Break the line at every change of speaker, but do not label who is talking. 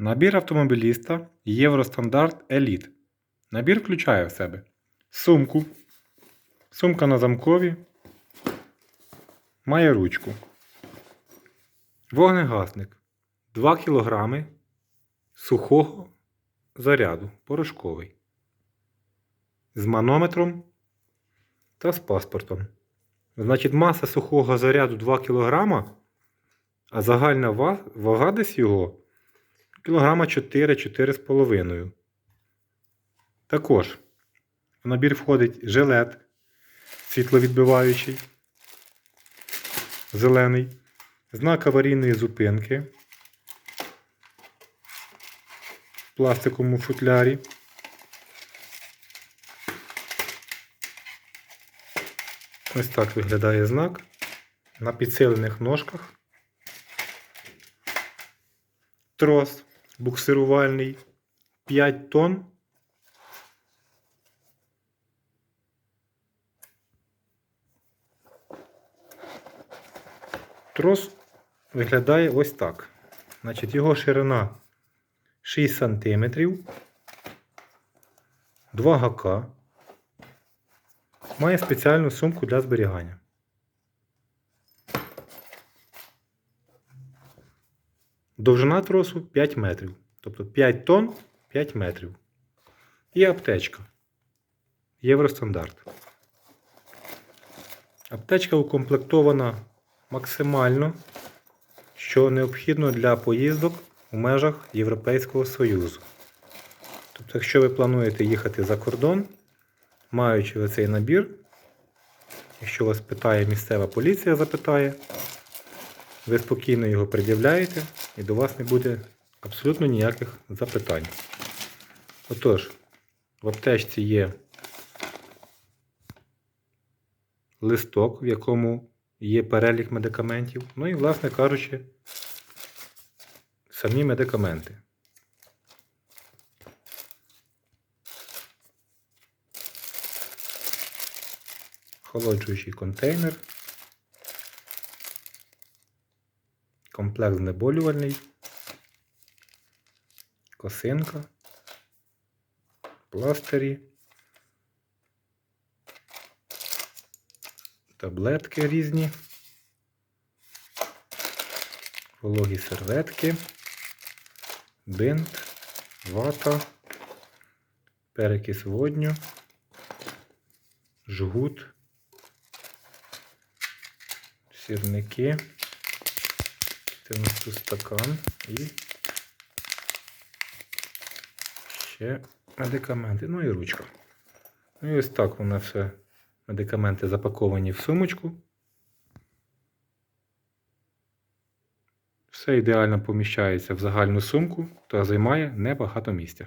Набір автомобіліста Євростандарт Еліт. Набір включає в себе сумку, сумка на замкові, має ручку, вогнегасник 2 кг сухого заряду порошковий з манометром та з паспортом. Значить, маса сухого заряду 2 кг, а загальна вага десь його кілограма 4-4,5. Також в набір входить жилет світловідбиваючий, зелений, знак аварійної зупинки в пластиковому футлярі. Ось так виглядає знак на підсилених ножках. Трос буксирувальний 5 тонн. Трос виглядає ось так. Значить, його ширина 6 см, 2 гака. Має спеціальну сумку для зберігання. Довжина тросу 5 метрів. Тобто 5 тонн 5 метрів. І аптечка. Євростандарт. Аптечка укомплектована максимально, що необхідно для поїздок у межах Європейського Союзу. Тобто, якщо ви плануєте їхати за кордон, маючи оцей набір, якщо вас питає місцева поліція, запитає, ви спокійно його пред'являєте і до вас не буде абсолютно ніяких запитань. Отож, в аптечці є листок, в якому є перелік медикаментів. Ну і, власне кажучи, самі медикаменти. Холоджуючий контейнер. Комплект знеболювальний. Косинка. Пластирі. Таблетки різні. Вологі серветки. Бинт. Вата. Перекис водню. Жгут. Сірники. Це у нас тут стакан і ще медикаменти. Ну і ручка. Ну і ось так у нас все медикаменти запаковані в сумочку. Все ідеально поміщається в загальну сумку та займає небагато місця.